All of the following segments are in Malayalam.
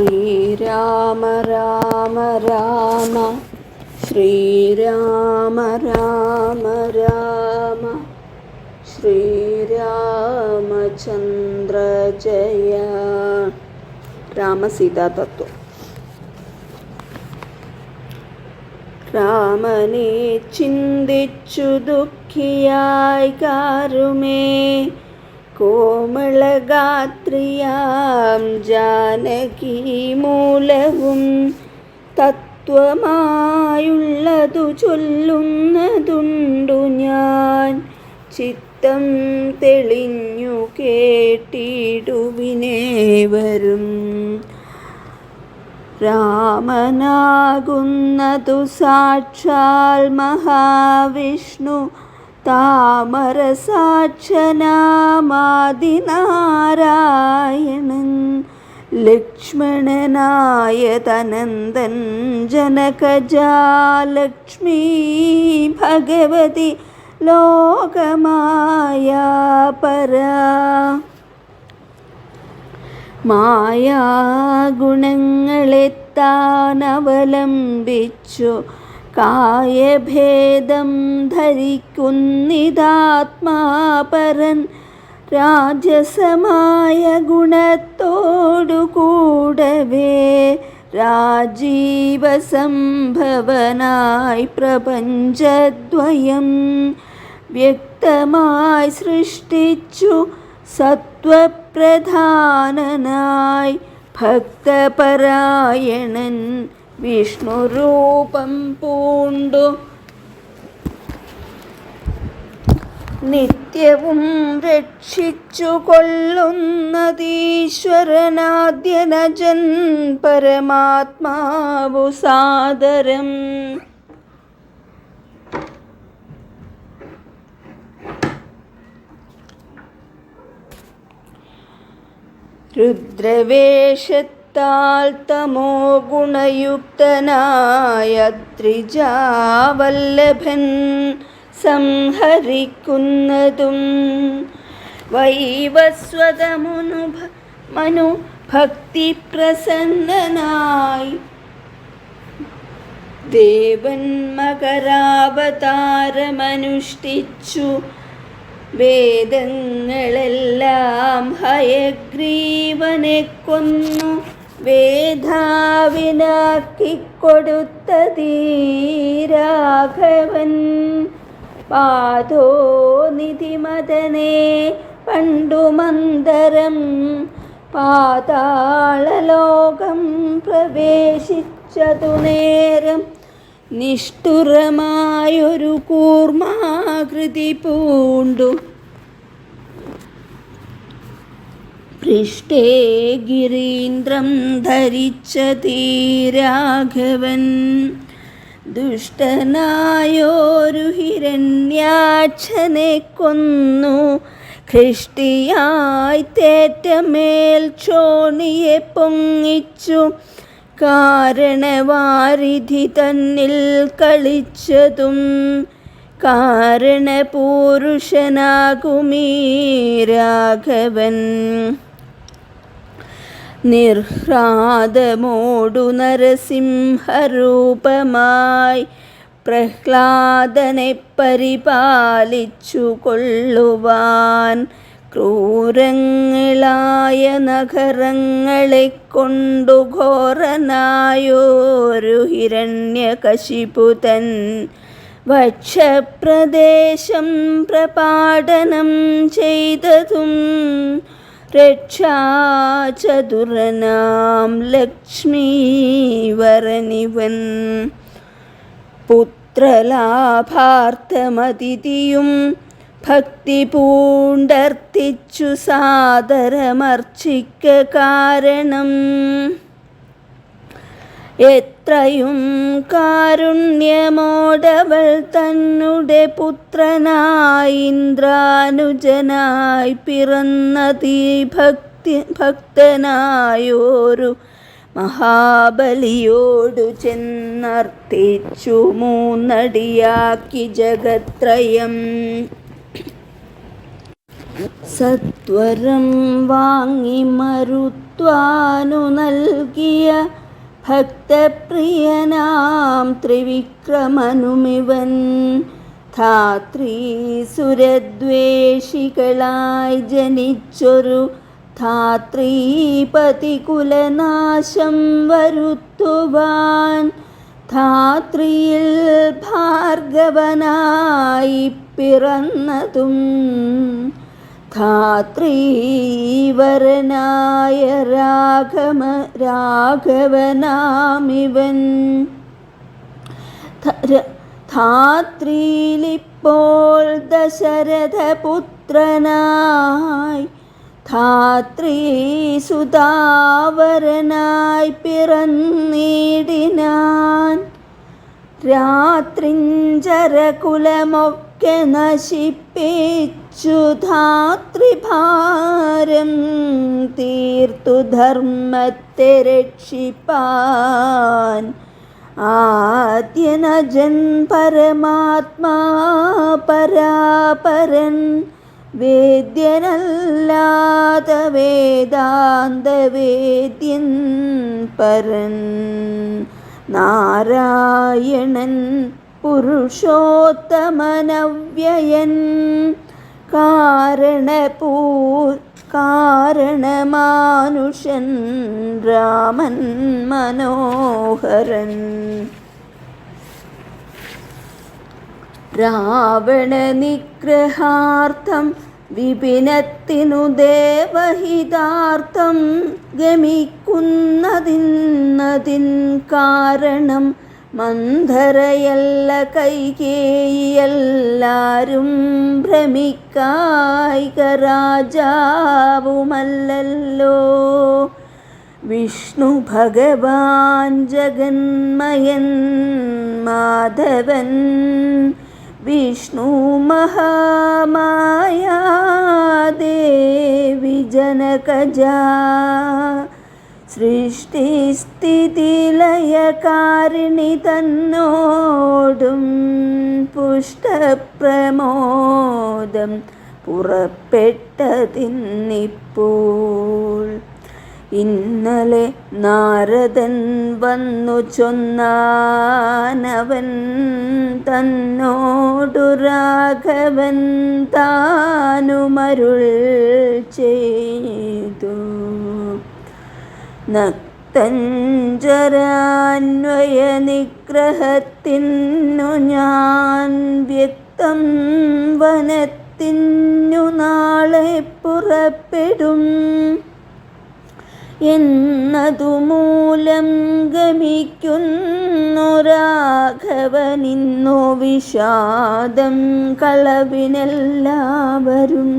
ശ്രീരാമ രാമ രാമ ശ്രീരാമ രാമ രാമ ശ്രീരാമചന്ദ്ര ജയ. രാമസീതാ തത്വം രാമനെ ചിന്തിച്ചു ദുഃഖിയായി കാരുമേ കോമളഗാത്രിയാം ജാനകീമൂലവും തത്വമായുള്ളതു ചൊല്ലുന്നതുണ്ടു ഞാൻ. ചിത്തം തെളിഞ്ഞു കേട്ടിടുവിനേവരും രാമനാകുന്നതു സാക്ഷാൽ മഹാവിഷ്ണു താമരസാക്ഷനാമാദിനാരായണൻ ലക്ഷ്മണനായ തനന്ദൻ ജനകജാലക്ഷ്മി ഭഗവതി ലോകമായ പരാ. മായാഗുണങ്ങളെത്താനവലംബിച്ചു കായഭേദം ധരിക്കുന്നിതാത്മാപരൻ രാജസമായ ഗുണത്തോടുകൂടവേ രാജീവസംഭവനായി പ്രപഞ്ചദ്വയം വ്യക്തമായി സൃഷ്ടിച്ചു സത്വപ്രധാനനായി ഭക്തപരായണൻ വിഷ്ണുരൂപം പൂണ്ടു. നിത്യവും രക്ഷിച്ചു കൊള്ളുന്നതീശ്വരനാദ്യനജൻ പരമാത്മാവു സാദരം. രുദ്രവേഷത്താൽ തമോ ഗുണയുക്തനായ ത്രിജാവല്ലഭൻ സംഹരിക്കുന്നതും വൈവസ്വതമുനു മനു ഭക്തി പ്രസന്നനായി ദേവൻ മകരാവതാരമനുഷ്ഠിച്ചു വേദങ്ങളെല്ലാം ഹയഗ്രീവനെ കൊന്നു. വേദാവിനാക്കിക്കൊടുത്തതീ രാഘവൻ പാതോ നിധിമതനെ പണ്ടു മന്ദരം പാതാളലോകം പ്രവേശിച്ചതു നേരം നിഷ്ഠുരമായൊരു കൂർമാകൃതി പൂണ്ടു. പൃഷ്ടേ ഗിരീന്ദ്രം ധരിച്ച തീരാഘവൻ. ദുഷ്ടനായോരു ഹിരണ്യാക്ഷനെ കൊന്നു. ഖൃഷ്ടിയായി തേറ്റമേൽ ചോണിയെ പൊങ്ങിച്ചു. കാരണവാരിധി തന്നിൽ കളിച്ചതും കാരണപൂരുഷനാകുമീ രാഘവൻ നിർഹ്ലാദമോടു നരസിംഹരൂപമായി പ്രഹ്ലാദനെ പരിപാലിച്ചു കൊള്ളുവാൻ ക്രൂരങ്ങളായ നഗരങ്ങളെ കൊണ്ടു ഘോരനായോരു ഹിരണ്യകശിപുതൻ വക്ഷപ്രദേശം പ്രപാടനം ചെയ്തതും രക്ഷാചതുരനാം ലക്ഷ്മീവരനിവൻ. പുത്രലാഭാർത്ഥമതിഥിയും ഭക്തി പൂണ്ടർത്തിച്ചു സാദരമർച്ചിക്ക കാരണം. എത്രയും കാരുണ്യമോടവൾ തന്നുടെ പുത്രനായി ഇന്ദ്രാനുജനായി പിറന്നതീ ഭക്തി ഭക്തനായോരു മഹാബലിയോടു ചെന്നർത്തിച്ചു മൂന്നടിയാക്കി ജഗത്രയം. സത്വരം വാങ്ങി മരുത്വാനു നൽകിയ ഭക്തപ്രിയനാം ത്രിവിക്രമനുമിവൻ. ധാത്രീ സുരദ്വേഷികളായി ജനിച്ചൊരു ധാത്രീപതികുലനാശം വരുത്തുവാൻ. ധാത്രിയിൽ ഭാർഗവനായി പിറന്നതും ധാത്രീവരനായ രാഘവ രാഘവനാമിവൻ ധാത്രിയിലിപ്പോൾ ദശരഥപുത്രനായി ധാത്രീ സുതാവരനായി പിറന്നിടിനാൻ. രാത്രിഞ്ചരകുലമൊക്കെ നശിപ്പിച്ചു ധാത്രിഭാരം തീർത്തു ധർമ്മത്തെ രക്ഷിപ്പാൻ. ആദ്യനജൻ പരമാത്മാ പരാപരൻ വേദ്യനല്ലാത വേദാന്തവേദ്യൻ പരൻ. നാരായണൻ പുരുഷോത്തമനവ്യയൻ കാരണപൂർ കാരണമാനുഷൻ രാമൻ മനോഹരൻ. രാവണ നിഗ്രഹാർത്ഥം വിപിനത്തിനു ദേവഹിതാർത്ഥം ഗമിക്കുന്നതിന്നതിൻ കാരണം മന്ധരയല്ല കൈകേയിയെല്ലാരും ഭ്രമിക്കായിക രാജാവുമല്ലല്ലോ. വിഷ്ണു ഭഗവാൻ ജഗന്മയൻ മാധവൻ വിഷ്ണു മഹാമായാദേവി ജനകജാ. സൃഷ്ടിസ്ഥിതിലയകാരിണി തന്നോടും പുഷ്ടപ്രമോദം പുറപ്പെട്ടതിന്നിപ്പോൾ. ഇന്നലെ നാരദൻ വന്നു ചൊന്നാനവൻ തന്നോടു രാഘവൻ താനുമരുൾ ചെയ്തു. നക്തഞ്ചരാന്വയ നിഗ്രഹത്തിന്നു ഞാൻ വ്യക്തം വനത്തിന്നു നാളെ പുറപ്പെടും. എന്നതു മൂലം ഗമിക്കുന്നു രാഘവനിന്നു വിഷാദം കളവിനെല്ലാവരും.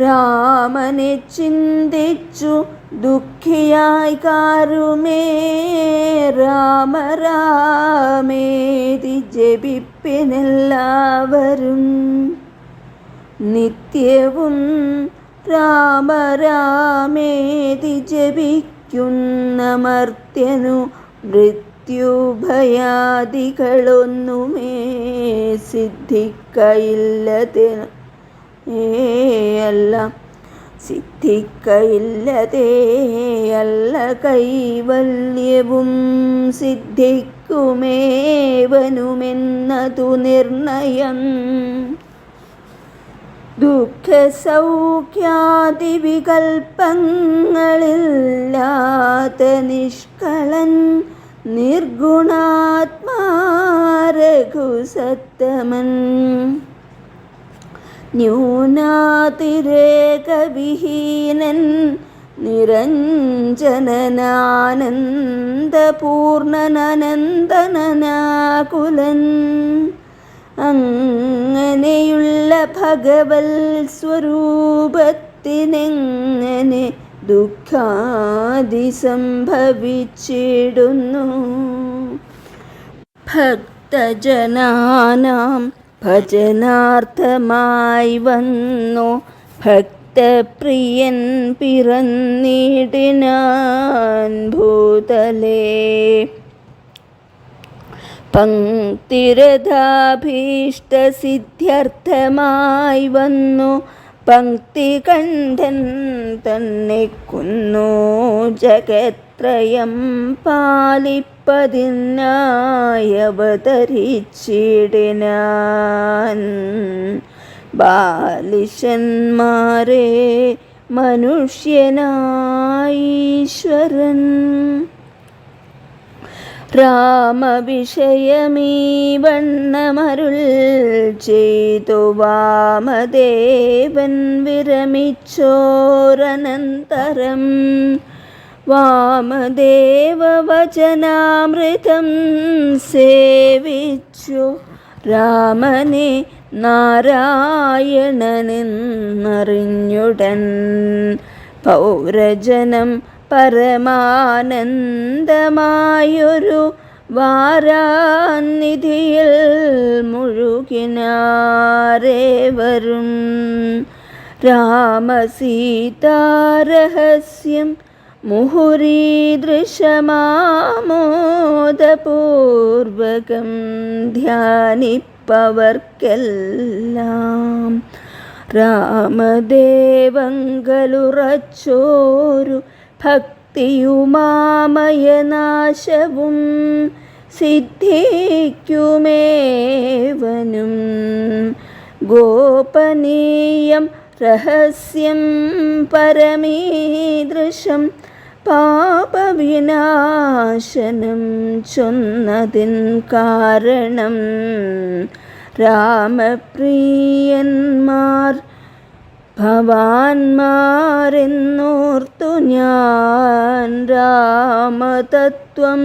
രാമനെ ചിന്തിച്ചു ദുഃഖിയായി കാരുമേ രാമ രാമേതി ജപിപ്പിനെല്ലാവരും. നിത്യവും രാമ രാമേതി ജപിക്കുന്ന മർത്യനു മൃത്യുഭയാദികളൊന്നുമേ സിദ്ധിക്കയില്ലതിന് ഏയല്ല സിദ്ധിക്കയില്ലതേയല്ല കൈവല്യവും സിദ്ധിക്കുമേവനുമെന്നതു നിർണയം. ദുഃഖസൗഖ്യാദിവികൽപ്പങ്ങളില്ലാത്ത നിഷ്കളൻ നിർഗുണാത്മാരഘുസത്തമൻ. ന്യൂനാതിരേകവിഹീനൻ നിരഞ്ജനനാനന്ദപൂർണനനന്ദനാകുലൻ അങ്ങനെയുള്ള ഭഗവൽ സ്വരൂപത്തിനെങ്ങനെ ദുഃഖാദി സംഭവിച്ചിടുന്നു ഭക്തജനാനാം ഭജനാർത്ഥമായി വന്നു. ഭക്തപ്രിയൻ പിറന്നിടിനാൻ ഭൂതലേ. പങ്ക്തിരഥാഭീഷ്ടസിദ്ധ്യർത്ഥമായി വന്നു. പങ്ക്തി കണ്ഠൻ തന്നെ കുന്നു. ജഗത്രയം പാലിപ്പതിനായവതരിച്ചിടിനാൻ ബാലിശന്മാരെ മനുഷ്യനായീശ്വരൻ. രാമവിഷയമീ വണ്ണമരുൾ ചെയ്തു വാമദേവൻ വിരമിച്ചോരനന്തരം വാമദേവവചനാമൃതം സേവിച്ചു. രാമനെ നാരായണനെന്നറിഞ്ഞുടൻ പൗരജനം പരമാനന്ദമായൊരു വാരാനിധിയിൽ മുഴുകിനാരേവരും. രാമസീതാരഹസ്യം മുഹുരീദൃശമാമോദപൂർവകം ധ്യാനിപ്പവർക്കെല്ലാം രാമദേവങ്കലുറച്ചോരു ഭക്തിയുമാമയനാശവും സിദ്ധിക്കുമേവനും ഗോപനീയം രഹസ്യം പരമീദൃശം പാപവിനാശനം ചൊന്നതിൻ കാരണം രാമപ്രിയന്മാർ ഭവാന്മാരെന്നോർത്തു ഞാൻ രാമതത്വം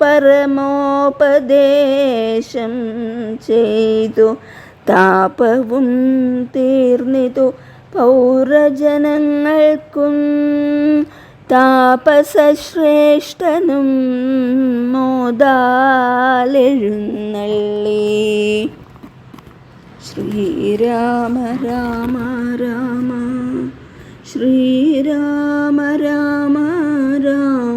പരമോപദേശം ചെയ്തു. താപവും തീർന്നിതു പൗരജനങ്ങൾക്കും താപസശ്രേഷ്ഠനും മോദാലെഴുന്നള്ളി. ശ്രീരാമ രാമ രാമ ശ്രീരാമ രാമ രാമ.